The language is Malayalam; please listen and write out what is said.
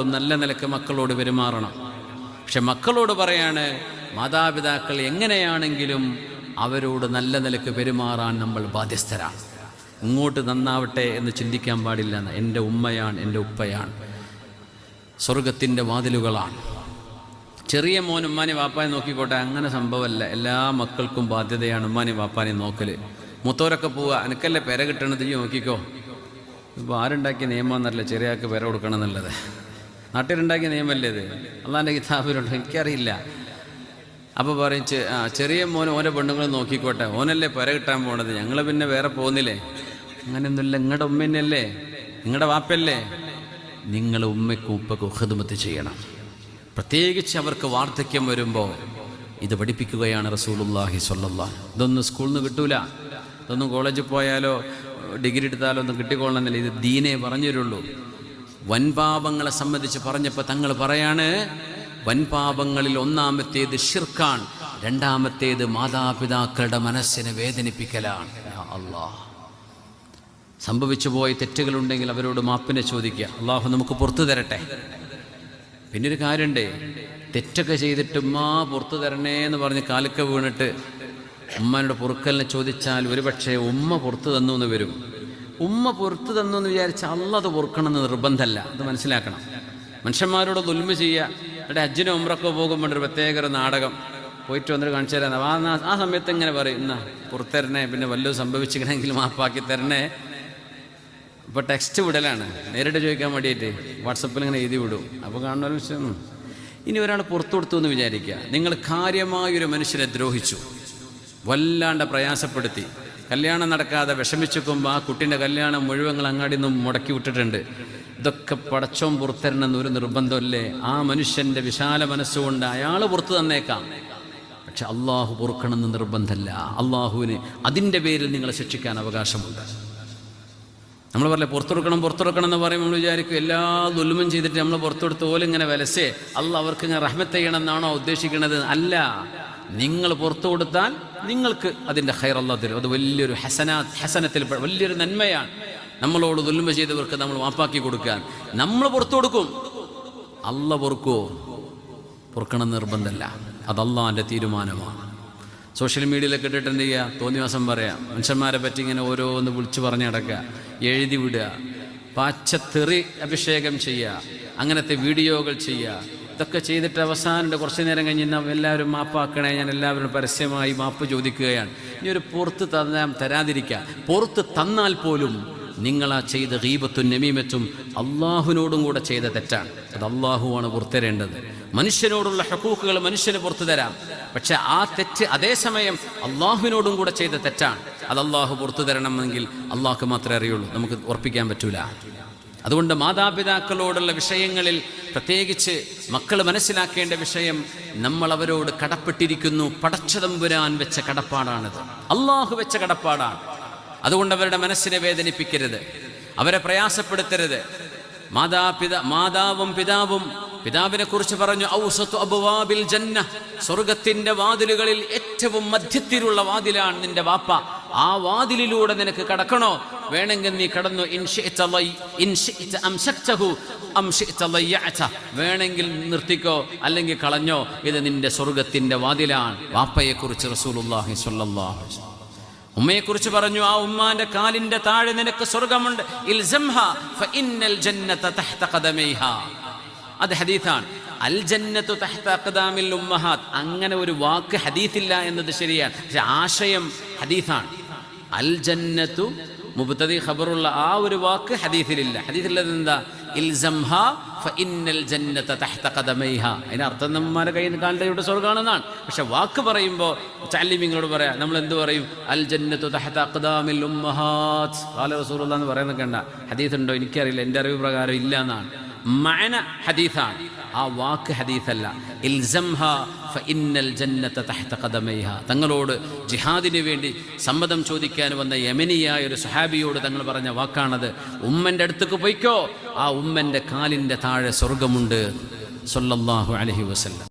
നല്ല നിലയ്ക്ക് മക്കളോട് പെരുമാറണം. പക്ഷെ മക്കളോട് പറയാണ് മാതാപിതാക്കൾ എങ്ങനെയാണെങ്കിലും അവരോട് നല്ല നിലയ്ക്ക് പെരുമാറാൻ നമ്മൾ ബാധ്യസ്ഥരാണ്. ഇങ്ങോട്ട് നന്നാവട്ടെ എന്ന് ചിന്തിക്കാൻ പാടില്ല എന്റെ ഉമ്മയാണ് എന്റെ ഉപ്പയാണ്. സ്വർഗത്തിന്റെ വാതിലുകളാണ്. ചെറിയ മോൻ ഉമ്മാനെ വാപ്പാനെ നോക്കിക്കോട്ടെ അങ്ങനെ സംഭവമല്ല. എല്ലാ മക്കൾക്കും ബാധ്യതയാണ് ഉമ്മാനെ വാപ്പാനെ നോക്കൽ മൂത്തോരൊക്കെ പോവുക എനിക്കല്ലേ പെര കിട്ടണത്? നോക്കിക്കോ. ഇപ്പോൾ ആരുണ്ടാക്കിയ നിയമം എന്നല്ല ചെറിയാൾക്ക് പെര കൊടുക്കണം എന്നുള്ളത്. നാട്ടിലുണ്ടാക്കിയ നിയമമല്ലേ ഇത്? അള്ളാന്റെ കിതാബിലുണ്ട്? എനിക്കറിയില്ല. അപ്പോൾ പറയും ചെറിയ മോൻ ഓരോ പെണ്ണുങ്ങൾ നോക്കിക്കോട്ടെ. ഓനല്ലേ പെര കിട്ടാൻ പോണത്? ഞങ്ങൾ പിന്നെ വേറെ പോകുന്നില്ലേ? അങ്ങനെയൊന്നുമില്ല. നിങ്ങളുടെ ഉമ്മ തന്നെയല്ലേ നിങ്ങളുടെ വാപ്പല്ലേ? നിങ്ങൾ ഉമ്മയ്ക്കും ഉപ്പയ്ക്കും ഖിദ്മത്ത് ചെയ്യണം. പ്രത്യേകിച്ച് അവർക്ക് വാർദ്ധക്യം വരുമ്പോൾ ഇത് പഠിപ്പിക്കുകയാണ് റസൂലുള്ളാഹി സ്വല്ലല്ലാഹ് ഇതൊന്നും സ്കൂളിൽ നിന്ന് കിട്ടൂല. ഇതൊന്നും കോളേജിൽ പോയാലോ ഡിഗ്രി എടുത്താലോ ഒന്നും കിട്ടിക്കൊള്ളണമെന്നില്ല. ഇത് ദീനേ പറഞ്ഞു തരുള്ളൂ വൻപാപങ്ങളെ സംബന്ധിച്ച് പറഞ്ഞപ്പോൾ തങ്ങൾ പറയാണ് വൻപാപങ്ങളിൽ ഒന്നാമത്തേത് ഷിർഖാൻ രണ്ടാമത്തേത് മാതാപിതാക്കളുടെ മനസ്സിനെ വേദനിപ്പിക്കലാണ്. അള്ളാഹ് സംഭവിച്ചു പോയ തെറ്റുകളുണ്ടെങ്കിൽ അവരോട് മാപ്പിനെ ചോദിക്കുക. അള്ളാഹു നമുക്ക് പുറത്തു തരട്ടെ. പിന്നെ ഒരു കാര്യമുണ്ടേ തെറ്റൊക്കെ ചെയ്തിട്ട് മാ പുറത്തു തരണേ എന്ന് പറഞ്ഞ് കാലൊക്കെ വീണിട്ട് ഉമ്മയുടെ പൊറുക്കലിനെ ചോദിച്ചാൽ ഒരുപക്ഷെ ഉമ്മ പുറത്തു തന്നു എന്ന് വരും. ഉമ്മ പുറത്തു തന്നു എന്ന് വിചാരിച്ച അല്ല അത് പൊറുക്കണമെന്ന് നിർബന്ധമല്ല അത് മനസ്സിലാക്കണം. മനുഷ്യന്മാരോട് ദുൽമ ചെയ്യുക. അവിടെ അജ്ജിനും ഉമ്രക്കോ പോകുമ്പോൾ ഒരു പ്രത്യേക ഒരു നാടകം. പോയിട്ട് വന്നിട്ട് കാണിച്ചു തരാം. ആ ആ- സമയത്ത് എങ്ങനെ പറയും? എന്നാ പുറത്തരണേ പിന്നെ വല്ലതും സംഭവിച്ചിക്കണമെങ്കിൽ മാപ്പാക്കി തരണേ. ഇപ്പോൾ ടെക്സ്റ്റ് വിടലാണ്. നേരിട്ട് ചോദിക്കാൻ വേണ്ടിയിട്ട് വാട്സപ്പിൽ ഇങ്ങനെ എഴുതി വിടും. അപ്പോൾ കാണുന്ന വിഷയം ഇനി ഒരാൾ പുറത്തു കൊടുത്തു എന്ന് വിചാരിക്കുക. നിങ്ങൾ കാര്യമായൊരു മനുഷ്യരെ ദ്രോഹിച്ചു. വല്ലാണ്ട് പ്രയാസപ്പെടുത്തി. കല്യാണം നടക്കാതെ വിഷമിച്ചിരിക്കുമ്പോൾ ആ കുട്ടീന്റെ കല്യാണം മുഴുവൻ അങ്ങാടി നിന്നും മുടക്കി വിട്ടിട്ടുണ്ട്. ഇതൊക്കെ പടച്ചോം പുറത്തരണമെന്ന് ഒരു നിർബന്ധമല്ലേ? ആ മനുഷ്യന്റെ വിശാല മനസ്സുകൊണ്ട് അയാൾ പുറത്തു തന്നേക്കാം. പക്ഷെ അള്ളാഹു പൊറുക്കണമെന്ന് നിർബന്ധമല്ല. അള്ളാഹുവിന് അതിന്റെ പേരിൽ നിങ്ങളെ ശിക്ഷിക്കാൻ അവകാശമുണ്ട്. നമ്മൾ പറയില്ലേ പുറത്തെടുക്കണം പുറത്തെടുക്കണം എന്ന് പറയുമ്പോൾ നമ്മൾ വിചാരിക്കും എല്ലാ ദുൽമും ചെയ്തിട്ട് നമ്മൾ പുറത്തെടുത്ത് പോലും ഇങ്ങനെ വലസേ അല്ല അവർക്ക് ഇങ്ങനെ റഹ്മത്ത് ചെയ്യണം എന്നാണോ ഉദ്ദേശിക്കുന്നത്? അല്ല. നിങ്ങൾ പുറത്തു കൊടുത്താൽ നിങ്ങൾക്ക് അതിന്റെ ഹൈറല്ല തരും. അത് വലിയൊരു ഹസനാ ഹസനത്തിൽ വലിയൊരു നന്മയാണ്. നമ്മളോട് ദുൽമ ചെയ്തവർക്ക് നമ്മൾ മാപ്പാക്കി കൊടുക്കാൻ. നമ്മൾ പുറത്തു കൊടുക്കും. അല്ല പൊറുക്കോ? പൊറുക്കണം നിർബന്ധമല്ല. അത് അള്ളാന്റെ തീരുമാനമാണ്. സോഷ്യൽ മീഡിയയിലൊക്കെ ഇട്ടിട്ട് എന്ത് ചെയ്യുക? തോന്നിവാസം പറയാം. മനുഷ്യന്മാരെ പറ്റി ഇങ്ങനെ ഓരോന്ന് വിളിച്ചു പറഞ്ഞു നടക്കുക. എഴുതി വിടുക. പാച്ചത്തെറി അഭിഷേകം ചെയ്യുക. അങ്ങനത്തെ വീഡിയോകൾ ചെയ്യുക. ഇതൊക്കെ ചെയ്തിട്ട് അവസാനം കുറച്ച് നേരം കഴിഞ്ഞ് എല്ലാവരും മാപ്പാക്കണേ. ഞാൻ എല്ലാവരും പരസ്യമായി മാപ്പ് ചോദിക്കുകയാണ്. ഇനി ഒരു പുറത്ത് തന്നാൽ തരാതിരിക്കുക പുറത്ത് തന്നാൽ പോലും നിങ്ങൾ ആ ചെയ്ത ഗീബത്തും നമീമത്തും അള്ളാഹുവിനോടും കൂടെ ചെയ്ത തെറ്റാണ്. അത് അള്ളാഹുവാണ് പുറത്തരേണ്ടത്. മനുഷ്യനോടുള്ള ഹക്കൂക്കുകൾ മനുഷ്യന് പുറത്തു തരാം. പക്ഷെ ആ തെറ്റ് അതേസമയം അള്ളാഹുവിനോടും കൂടെ ചെയ്ത തെറ്റാണ്. അത് അള്ളാഹു പുറത്തു തരണമെങ്കിൽ അള്ളാഹ്ക്ക് മാത്രമേ അറിയുള്ളൂ. നമുക്ക് ഉറപ്പിക്കാൻ പറ്റൂല. അതുകൊണ്ട് മാതാപിതാക്കളോടുള്ള വിഷയങ്ങളിൽ പ്രത്യേകിച്ച് മക്കൾ മനസ്സിലാക്കേണ്ട വിഷയം നമ്മൾ അവരോട് കടപ്പെട്ടിരിക്കുന്നു പടച്ചതമ്പുരാൻ വെച്ച കടപ്പാടാണിത്. അള്ളാഹു വെച്ച കടപ്പാടാണ്. അതുകൊണ്ട് അവരുടെ മനസ്സിനെ വേദനിപ്പിക്കരുത്. അവരെ പ്രയാസപ്പെടുത്തരുത്. മാതാപിത മാതാവും പിതാവും പിതാവിനെ കുറിച്ച് പറഞ്ഞു ഔസത്തു അബുവാബിൽ ജന്ന സ്വർഗത്തിന്റെ വാതിലുകളിൽ ഏറ്റവും മധ്യത്തിലുള്ള വാതിലാണ് നിന്റെ വാപ്പ. ആ വാതിലിലൂടെ നിനക്ക് കടക്കണോ? വേണമെങ്കിൽ നീ കടന്നു. വേണമെങ്കിൽ നിർത്തിക്കോ അല്ലെങ്കിൽ കളഞ്ഞോ. ഇത് നിന്റെ സ്വർഗത്തിന്റെ വാതിലാണ്. സ്വല്ലല്ലാഹു കുറിച്ച് വസല്ലം ഉമ്മയെക്കുറിച്ച് പറഞ്ഞു ആ ഉമ്മാന്റെ കാലിന്റെ താഴെ നിനക്ക് സ്വർഗമുണ്ട് ഇൽസംഹ ഫഇന്നൽ ജന്നത തഹ്ത ഖദമൈഹ. അത് ഹദീത്താണ്. അൽ ജന്നത്തു തഹ്ത അഖദാമിൽ ഉമ്മഹാത്ത്. അങ്ങനെ ഒരു വാക്ക് ഹദീത്തില്ല എന്നത് ശരിയാണ്. പക്ഷെ ആശയം ഹദീത്താണ്. അൽ ജന്നത്തു മുബത്തതി ഖബറുള്ള ആ ഒരു വാക്ക് ഹദീഫിലില്ല ഹദീത്തിലുള്ളത് എന്താ? ഇൽസംഹ ജന്നത അർത്ഥം നമ്മമാരെ കയ്യിൽ ഇവിടെ സ്വർഗമാണെന്നാണ് പക്ഷെ വാക്ക് പറയുമ്പോൾ ചാലിമിങ്ങളോട് പറയാം നമ്മൾ എന്ത് പറയും? അൽ ജന്നത്തു തഹ്ത അഖദാമിൽ ഉമ്മഹാത്ത്. റസൂലുള്ള എന്ന് പറയുന്നൊക്കെ ഉണ്ട് ഹദീസ് ഉണ്ടോ എനിക്കറിയില്ല. എന്റെ അറിവ് പ്രകാരം ഇല്ല എന്നാണ്. മഅന ഹദീസാണ്. ആ വാക്ക് ഹദീസല്ല. ഇൽസംഹ ഫഇന്നൽ ജന്നത തഹ്ത ഖദമൈഹ. തങ്ങളോട് ജിഹാദിന് വേണ്ടി സമ്മതം ചോദിക്കാൻ വന്ന യമനിയായ ഒരു സഹാബിയോട് തങ്ങൾ പറഞ്ഞ വാക്കാണത്. ഉമ്മന്റെ അടുത്തേക്ക് പോയിക്കോ. ആ ഉമ്മന്റെ കാലിന്റെ താഴെ സ്വർഗമുണ്ട് സല്ലല്ലാഹു അലൈഹി വസല്ലം.